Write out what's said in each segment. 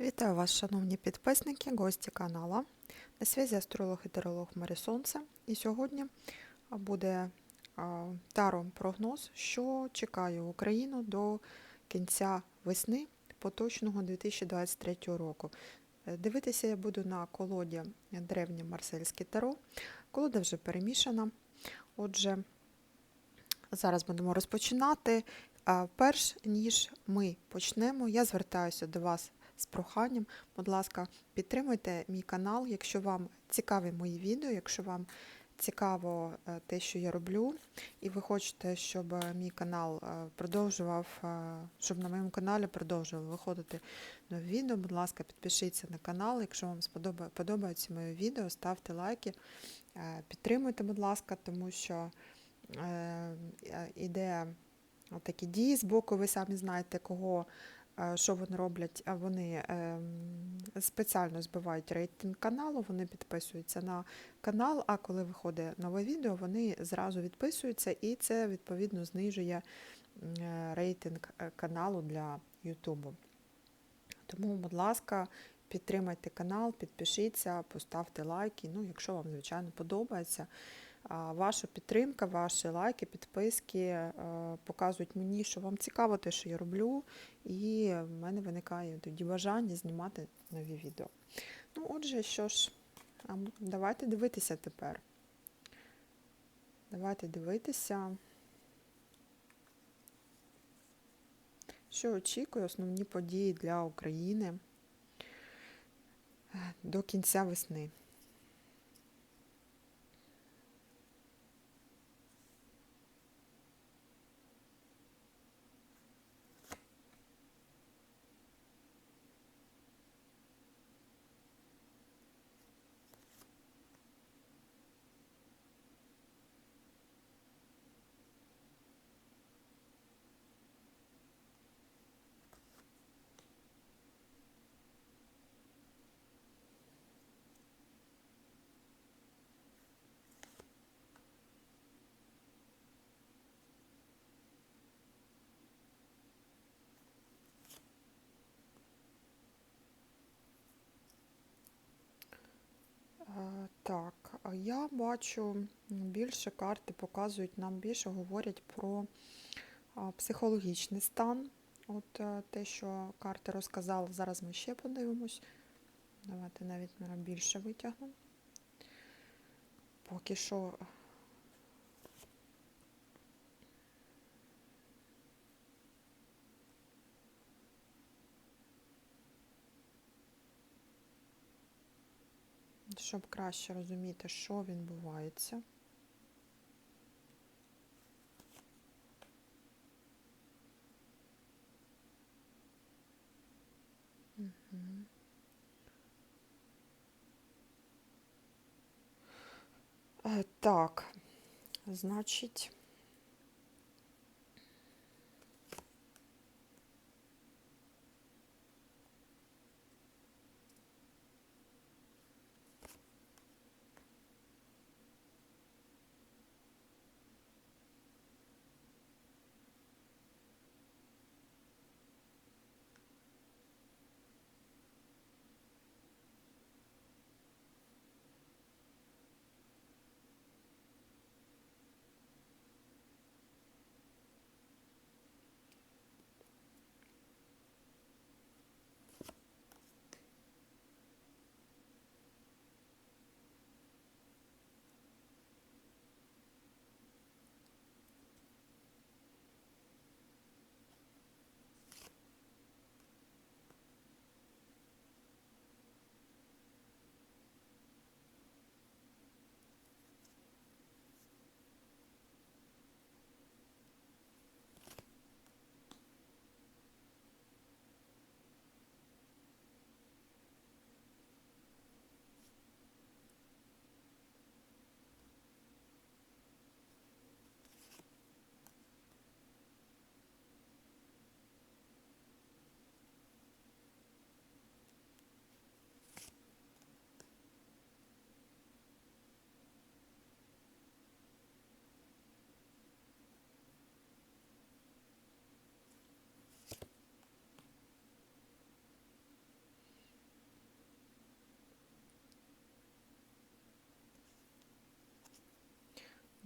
Вітаю вас, шановні підписники, гості каналу. На связі астролог і таролог Марі Сонце. І сьогодні буде а, таро прогноз, що чекає Україну до кінця весни поточного 2023 року. Е, Дивитися я буду на колоді древнє марсельське таро. Колода вже перемішана. Отже, зараз будемо розпочинати. Перш ніж ми почнемо, я звертаюся до вас з проханням. Будь ласка, підтримуйте мій канал, якщо вам цікаві мої відео, якщо вам цікаво е, те, що я роблю, і ви хочете, щоб е, мій канал е, продовжував, щоб на моєму каналі продовжували виходити нові відео. Будь ласка, підпишіться на канал. Якщо вам подобаються мої відео, ставте лайки, підтримуйте, будь ласка, тому що іде такі дії з боку, ви самі знаєте, кого що вони роблять, вони ем, спеціально збивають рейтинг каналу, вони підписуються на канал, а коли виходить нове відео, вони зразу відписуються, і це відповідно знижує е, рейтинг е, каналу для Ютубу. Тому, будь ласка, підтримайте канал, підпишіться, поставте лайки. Ну, якщо вам, звичайно, подобається. Ваша підтримка, ваші лайки, підписки е, показують мені, що вам цікаво те, що я роблю, і в мене виникає тоді бажання знімати нові відео. Ну, отже, що ж, давайте дивитися тепер. Давайте дивитися, що очікує основні події для України е, до кінця весни. Е, Так, а я бачу більше карти показують нам більше, говорять про психологічний стан. От е, те, що карти розказали, зараз ми ще подивимось. Давайте навіть більше витягну. Поки що. Щоб краще розуміти, що відбувається. Мгм. Е, Так, значить,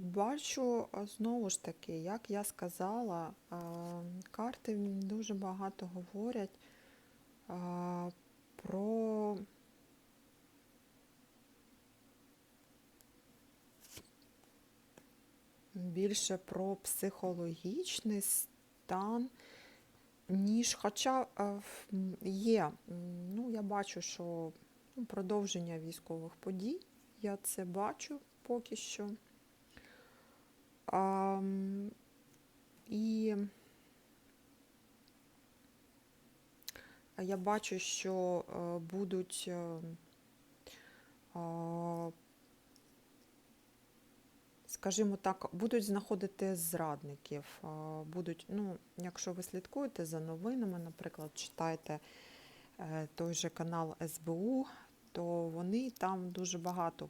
Бачу, знову ж таки, як я сказала, карти дуже багато говорять про більше про психологічний стан, ніж, хоча є, ну, я бачу, що ну, продовження військових подій, я це бачу поки що. І я бачу, що е, будуть, е, скажімо так, будуть знаходити зрадників. Будуть, ну, якщо ви слідкуєте за новинами, наприклад, читаєте е, той же канал СБУ, то вони там дуже багато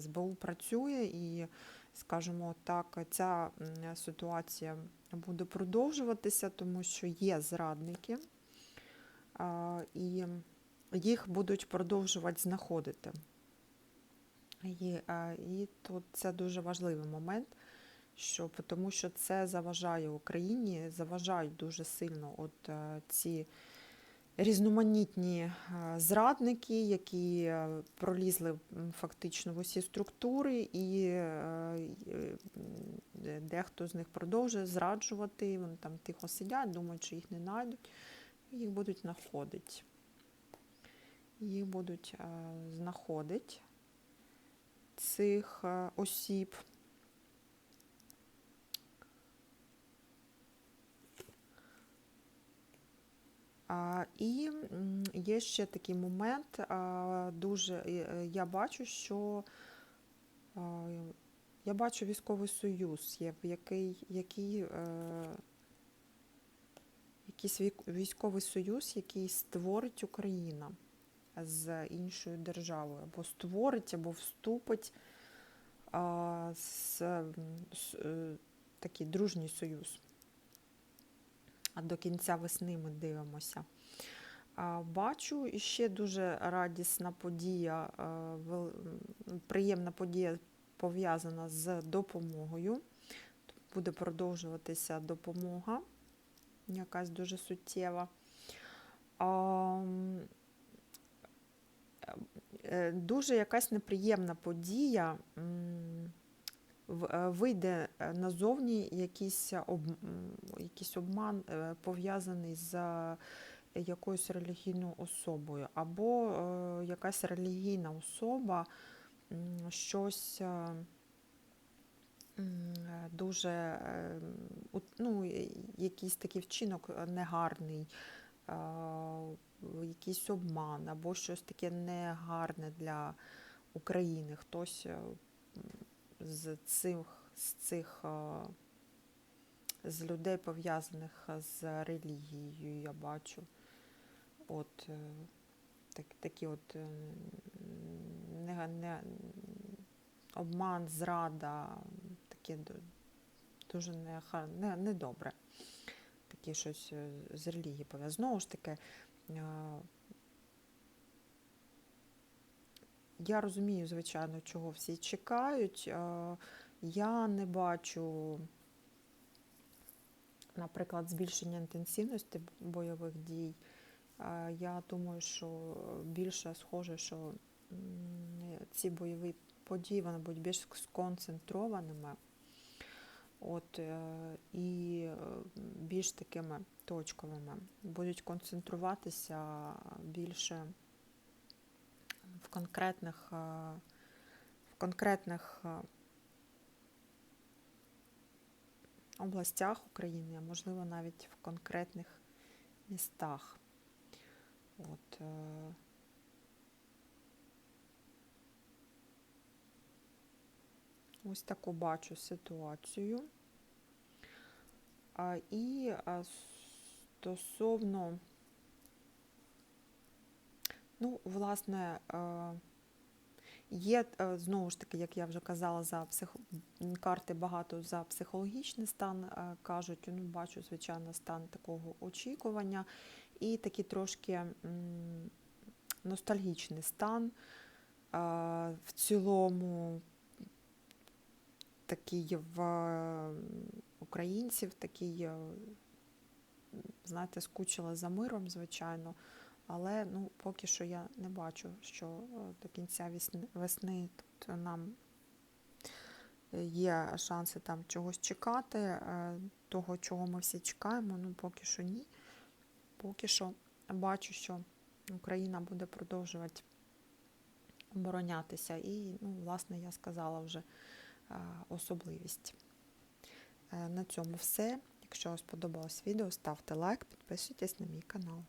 СБУ працює і, скажімо так, ця ситуація буде продовжуватися, тому що є зрадники, і їх будуть продовжувати знаходити. І, і тут це дуже важливий момент, що, тому що це заважає Україні, заважають дуже сильно от е, ці різноманітні е, зрадники, які е, пролізли фактично в усі структури, і е, дехто з них продовжує зраджувати. Вони там тихо сидять, думають, що їх не знайдуть. Їх будуть знаходити. Їх будуть знаходити цих осіб. І є ще такий момент, дуже е, я бачу, що я бачу військовий союз, є, в який, який, е, якийсь військовий союз, який створить Україна з іншою державою, або створить, або вступить з, з, е, такий дружній союз. А до кінця весни ми дивимося. Бачу і ще дуже радісна подія, м, приємна подія пов'язана з допомогою. Буде продовжуватися допомога, якась дуже суттєва. Е, Дуже якась неприємна подія. Е, Вийде е, назовні якийсь, об, якийсь обман е, пов'язаний з е, якоюсь релігійною особою, або е, якась релігійна особа щось е, е, дуже е, ну, е, якийсь такий вчинок е, негарний, е, якийсь обман, або щось таке негарне для України. Хтось е, з цих, з цих е, з людей, пов'язаних з релігією, я бачу. От е, так, такі от е, не, не, обман, зрада, таке дуже не, не, недобре. Таке щось е, з релігії пов'язано. Знову ж таки, я розумію, звичайно, чого всі чекають. Е, Я не бачу, наприклад, збільшення інтенсивності бойових дій. Е, Я думаю, що більше схоже, що ці бойові події вони будуть більш сконцентрованими. От, е, і більш такими точковими. Будуть концентруватися більше конкретних, е, в конкретних е, областях України, а можливо навіть в конкретних містах. От, е, ось таку бачу ситуацію. А, І стосовно, ну, власне, е, є е, знову ж таки, як я вже казала, за псих... карти багато за психологічний стан е, кажуть. Ну, бачу, звичайно, стан такого очікування і такий трошки ностальгічний стан. В цілому такий в українців, такий, знаєте, скучила за миром, звичайно. Але ну, поки що я не бачу, що е, до кінця весни, тут нам є шанси там чогось чекати, е, того, чого ми всі чекаємо, ну поки що ні. Поки що бачу, що Україна буде продовжувати оборонятися. І, ну, власне, я сказала вже е, особливість. Е, На цьому все. Якщо вам сподобалось відео, ставте лайк, підписуйтесь на мій канал.